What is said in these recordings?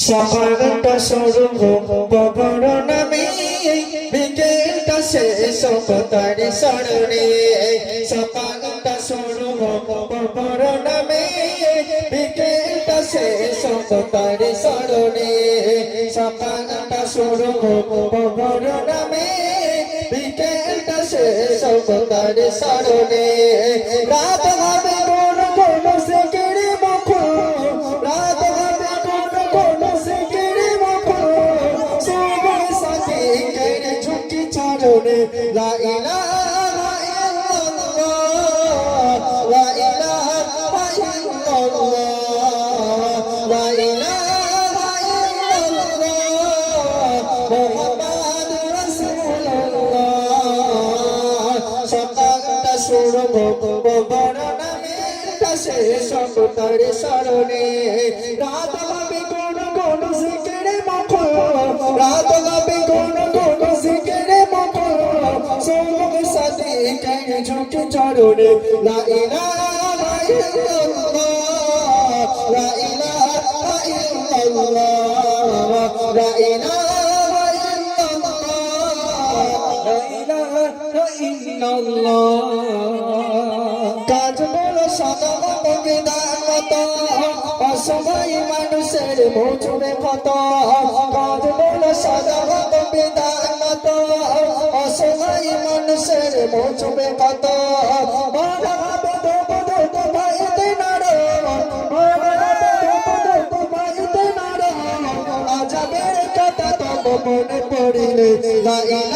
সকালটা শুরু ববর নামে বিকেলটা শেষ তারি স্মরণে সকালটা শুরু ববর নামে বিকেলটা শেষ তারি স্মরণে সকালটা শুরু ববর নামে বিকেলটা শেষ তারি স্মরণে রাত চরণে লা ইলাহা ইল্লাল্লাহ, লা ইলাহা ইল্লাল্লাহ, লা ইলাহা ইল্লাল্লাহ, মুহাম্মাদুর রাসূলুল্লাহ। সকালটা শুরু বড় নামে শেষ তার স্মরণে। রাত হবে কোন কোন রাত ঝুঁকে চরণে লা ইলাহা ইল্লাল্লাহ, লা ইলাহা ইল্লাল্লাহ, লা ইলাহা কাজ বলো সদগত বিধান মত অসময় মানুষের মজুরে কত কাজ বলো সদগত বিধান মত আজাবের কথা কত মনে পড়িলে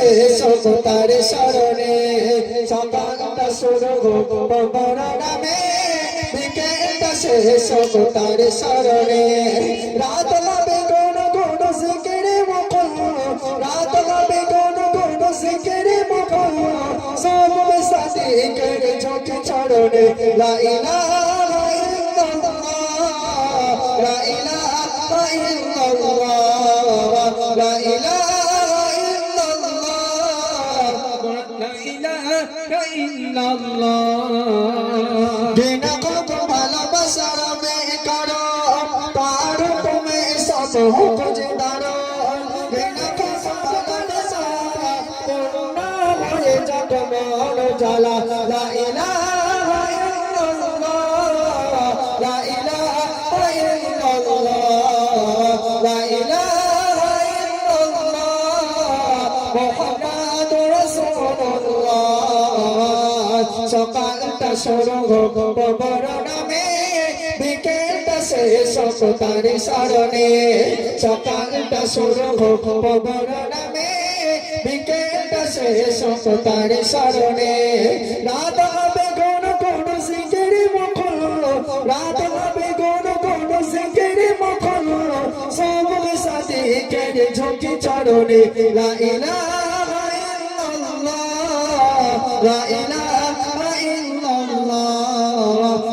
বিকেলটা শেষ তার স্মরণে সকালটা শুরু বড় নামে। বিকেলটা শেষ তার স্মরণে। রাত হবে কোন কোন সিকেরে মুখ রাত হবে কোন কোন সিকেরে মুখ সব সাথে করে ঝোঁকে চরণে লা ইল্লাল্লাহ। বিনা কত ভালোবাসার মেয়ে করো তার তুমি সব খুঁজে দাঁড়ো বিনা কত ভালোবাসা পূর্ণ হয়ে জ্বালা, লা ইলাহা সকালটা শুরু বড় নামে বিকেলটা শেষ তার স্মরণে। সকালটা শুরু বড় নামে বিকেলটা শেষ তার স্মরণে। রাত হবে কোন কোন সিকেরে মুখ রাত হবে কোন কোন সিকেরে মুখ সব সাথে কেড়ে ঝুঁকি চরণে লা ইলাহা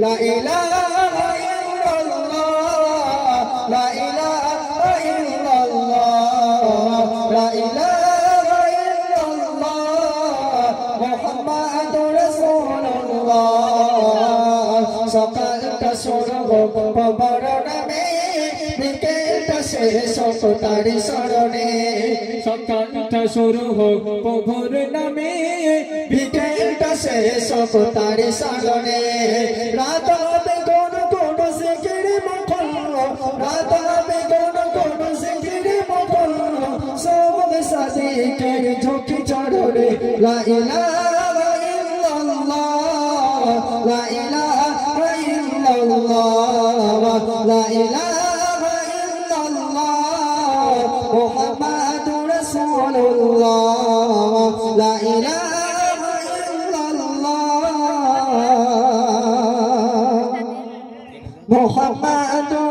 লা ইলাহা ইল্লাল্লাহ লা ইলাহা ইল্লাল্লাহ লা ইলাহা ইল্লাল্লাহ মুহাম্মাদুর রাসূলুল্লাহ। সকালটা শুরু বড় নামে বিকেলটা শেষ তার স্মরণে সকালটা শুরু হোক প্রভুর নামে শেষ তার স্মরণে রাত হবে কোন কোন সেকেরে মখন রাত হবে কোন কোন সেকেরে মখন সব সাথে কে ঝুঁকি চড়ে লা ইলাহা ইল্লাল্লাহ, লা ইলাহা ইল্লাল্লাহ, লা রাসূলুল্লাহ